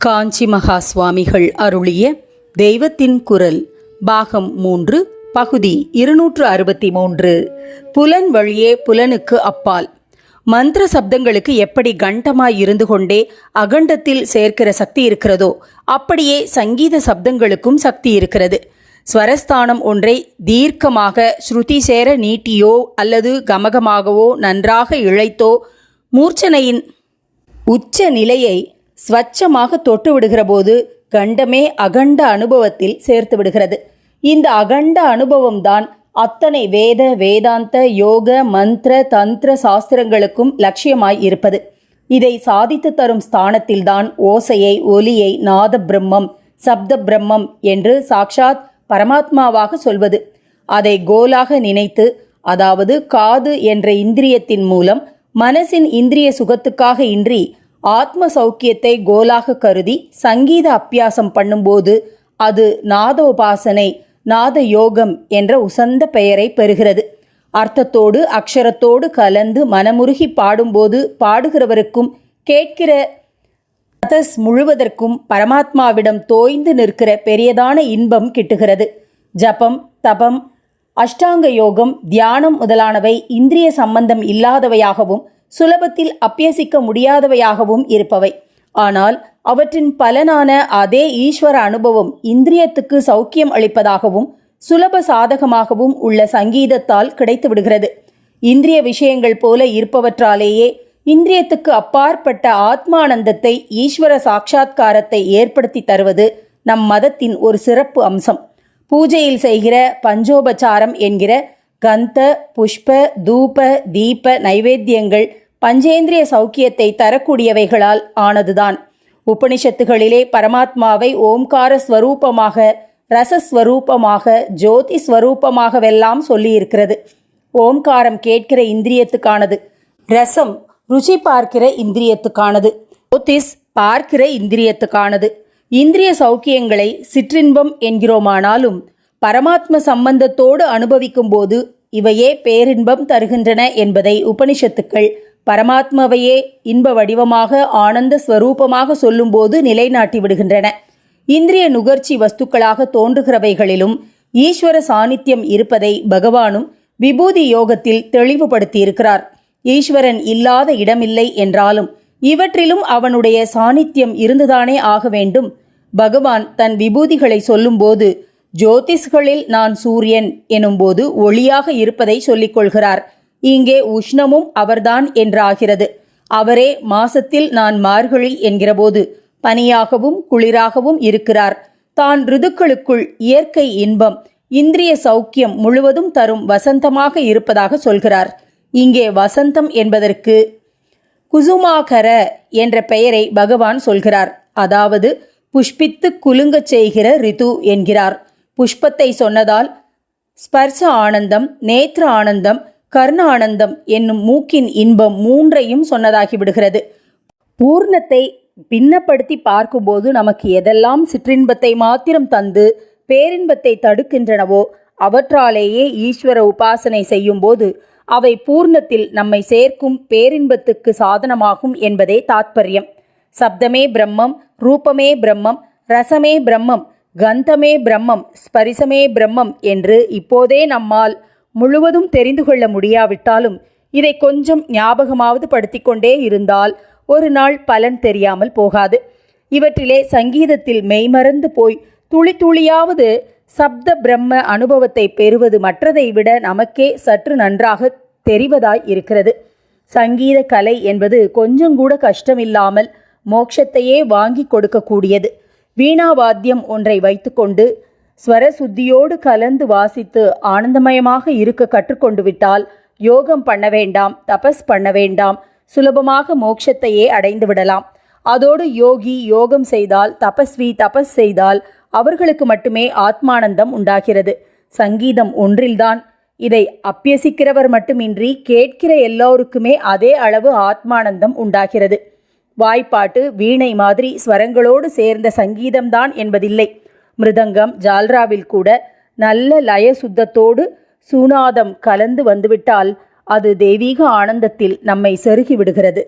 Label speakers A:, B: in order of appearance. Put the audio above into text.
A: காஞ்சி மகா சுவாமிகள் அருளிய தெய்வத்தின் குரல் பாகம் மூன்று பகுதி இருநூற்று அறுபத்தி மூன்று. புலன் வழியே புலனுக்கு அப்பால். மந்திர சப்தங்களுக்கு எப்படி கண்டமாய் இருந்து கொண்டே அகண்டத்தில் சேர்க்கிற சக்தி இருக்கிறதோ அப்படியே சங்கீத சப்தங்களுக்கும் சக்தி இருக்கிறது. ஸ்வரஸ்தானம் ஒன்றை தீர்க்கமாக ஸ்ருதி சேர நீட்டியோ அல்லது கமகமாகவோ நன்றாக இழைத்தோ மூர்ச்சனையின் உச்ச நிலையை ஸ்வச்சமாக தொட்டு விடுகிற போது கண்டமே அகண்ட அனுபவத்தில் சேர்த்து விடுகிறது. இந்த அகண்ட அனுபவம்தான் அத்தனை வேத வேதாந்த யோக மந்திர தந்திர சாஸ்திரங்களுக்கும் லட்சியமாய் இருப்பது. இதை சாதித்து தரும் ஸ்தானத்தில்தான் ஓசையை ஒலியை நாத பிரம்மம் சப்த பிரம்மம் என்று சாக்ஷாத் பரமாத்மாவாக சொல்வது. அதை கோலாக நினைத்து அதாவது காது என்ற இந்திரியத்தின் மூலம் மனசின் இந்திரிய சுகத்துக்காக இன்றி ஆத்ம சௌக்கியத்தை கோலாக கருதி சங்கீத அப்பியாசம் பண்ணும்போது அது நாதோபாசனை நாத யோகம் என்ற உசந்த பெயரை பெறுகிறது. அர்த்தத்தோடு அக்ஷரத்தோடு கலந்து மனமுருகி பாடும்போது பாடுகிறவருக்கும் கேட்கிற ரதஸ் முழுவதற்கும் பரமாத்மாவிடம் தோய்ந்து நிற்கிற பெரியதான இன்பம் கிட்டுகிறது. ஜபம் தபம் அஷ்டாங்க யோகம் தியானம் முதலானவை இந்திரிய சம்பந்தம் இல்லாதவையாகவும் சுலபத்தில் அப்பியசிக்க முடியாதவையாகவும் இருப்பவை. ஆனால் அவற்றின் பலனான அதே ஈஸ்வர அனுபவம் இந்திரியத்துக்கு சௌக்கியம் அளிப்பதாகவும் சுலப சாதகமாகவும் உள்ள சங்கீதத்தால் கிடைத்து விடுகிறது இந்திரிய விஷயங்கள் போல இருப்பவற்றாலேயே இந்திரியத்துக்கு அப்பாற்பட்ட ஆத்மானந்தத்தை ஈஸ்வர சாட்சா்காரத்தை ஏற்படுத்தி தருவது நம் மதத்தின் ஒரு சிறப்பு அம்சம். பூஜையில் செய்கிற பஞ்சோபச்சாரம் என்கிற கந்த புஷ்ப தூப தீப நைவேத்தியங்கள் பஞ்சேந்திரிய சௌக்கியத்தை தரக்கூடியவைகளால் ஆனதுதான். உபனிஷத்துகளிலே பரமாத்மாவை ஓம்கார ஸ்வரூபமாக ரசஸ்வரூபமாக ஜோதி ஸ்வரூபமாகவெல்லாம் சொல்லியிருக்கிறது. ஓம்காரம் கேட்கிற இந்திரியத்துக்கானது. ரசம் ருச்சி பார்க்கிற இந்திரியத்துக்கானது. ஜோதிஸ் பார்க்கிற இந்திரியத்துக்கானது. இந்திரிய சௌக்கியங்களை சிற்றின்பம் என்கிறோமானாலும் பரமாத்ம சம்பந்தத்தோடு அனுபவிக்கும் போது இவையே பேரின்பம் தருகின்றன என்பதை உபனிஷத்துக்கள் பரமாத்மாவையே இன்ப வடிவமாக ஆனந்த ஸ்வரூபமாக சொல்லும்போது நிலைநாட்டி விடுகின்றன. இந்திரிய நுகர்ச்சி வஸ்துக்களாக தோன்றுகிறவைகளிலும் ஈஸ்வர சாநித்தியம் இருப்பதை பகவானும் விபூதி யோகத்தில் தெளிவுபடுத்தியிருக்கிறார். ஈஸ்வரன் இல்லாத இடமில்லை என்றாலும் இவற்றிலும் அவனுடைய சாநித்தியம் இருந்துதானே ஆக வேண்டும். பகவான் தன் விபூதிகளை சொல்லும்போது ஜோதிஷ்களில் நான் சூரியன் எனும்போது ஒளியாக இருப்பதை சொல்லிக் கொள்கிறார். இங்கே உஷ்ணமும் அவர்தான் என்றாகிறது. அவரே மாசத்தில் நான் மார்கழி என்கிறபோது பனியாகவும் குளிராகவும் இருக்கிறார். தான் ருதுக்களுக்குள் இயற்கை இன்பம் இந்திரிய சௌக்கியம் முழுவதும் தரும் வசந்தமாக இருப்பதாக சொல்கிறார். இங்கே வசந்தம் என்பதற்கு குசுமாகர என்ற பெயரை பகவான் சொல்கிறார். அதாவது புஷ்பித்து குலுங்கச் செய்கிற ரிது என்கிறார். புஷ்பத்தை சொன்னதால் ஸ்பர்ச ஆனந்தம் நேத்திர ஆனந்தம் கர்ண ஆனந்தம் என்னும் மூக்கின் இன்பம் மூன்றையும் சொன்னதாகிவிடுகிறது பூர்ணத்தை பின்னப்படுத்தி பார்க்கும்போது நமக்கு எதெல்லாம் சிற்றின்பத்தை மாத்திரம் தந்து பேரின்பத்தை தடுக்கின்றனவோ அவற்றாலேயே ஈஸ்வர உபாசனை செய்யும்போது அவை பூர்ணத்தில் நம்மை சேர்க்கும் பேரின்பத்துக்கு சாதனமாகும் என்பதே தாத்பரியம். சப்தமே பிரம்மம் ரூபமே பிரம்மம் ரசமே பிரம்மம் கந்தமே பிரம்மம் ஸ்பரிசமே பிரம்மம் என்று இப்போதே நம்மால் முழுவதும் தெரிந்து கொள்ள முடியாவிட்டாலும் இதை கொஞ்சம் ஞாபகமாவது படுத்திக்கொண்டே இருந்தால் ஒரு நாள் பலன் தெரியாமல் போகாது. இவற்றிலே சங்கீதத்தில் மெய்மறந்து போய் துளி துளியாவது சப்த பிரம்ம அனுபவத்தை பெறுவது மற்றதை விட நமக்கே சற்று நன்றாக தெரிவதாய் இருக்கிறது. சங்கீத கலை என்பது கொஞ்சம் கூட கஷ்டமில்லாமல் மோட்சத்தையே வாங்கி கொடுக்கக்கூடியது. வீணாவாத்தியம் ஒன்றை வைத்துக்கொண்டு ஸ்வரசுத்தியோடு கலந்து வாசித்து ஆனந்தமயமாக இருக்க கற்றுக்கொண்டு விட்டால் யோகம் பண்ண வேண்டாம் தபஸ் பண்ண வேண்டாம் சுலபமாக மோட்சத்தையே அடைந்து விடலாம் அதோடு யோகி யோகம் செய்தால் தபஸ்வி தபஸ் செய்தால் அவர்களுக்கு மட்டுமே ஆத்மானந்தம் உண்டாகிறது. சங்கீதம் ஒன்றில்தான். இதை அப்பியசிக்கிறவர் மட்டுமின்றி கேட்கிற எல்லோருக்குமே அதே அளவு ஆத்மானந்தம் உண்டாகிறது. வாய்ப்பாட்டு வீணை மாதிரி ஸ்வரங்களோடு சேர்ந்த சங்கீதம்தான் என்பதில்லை. மிருதங்கம் ஜால்ராவில் கூட நல்ல லய சுத்தத்தோடு சூனாதம் கலந்து வந்துவிட்டால் அது தெய்வீக ஆனந்தத்தில் நம்மை செருகி விடுகிறது.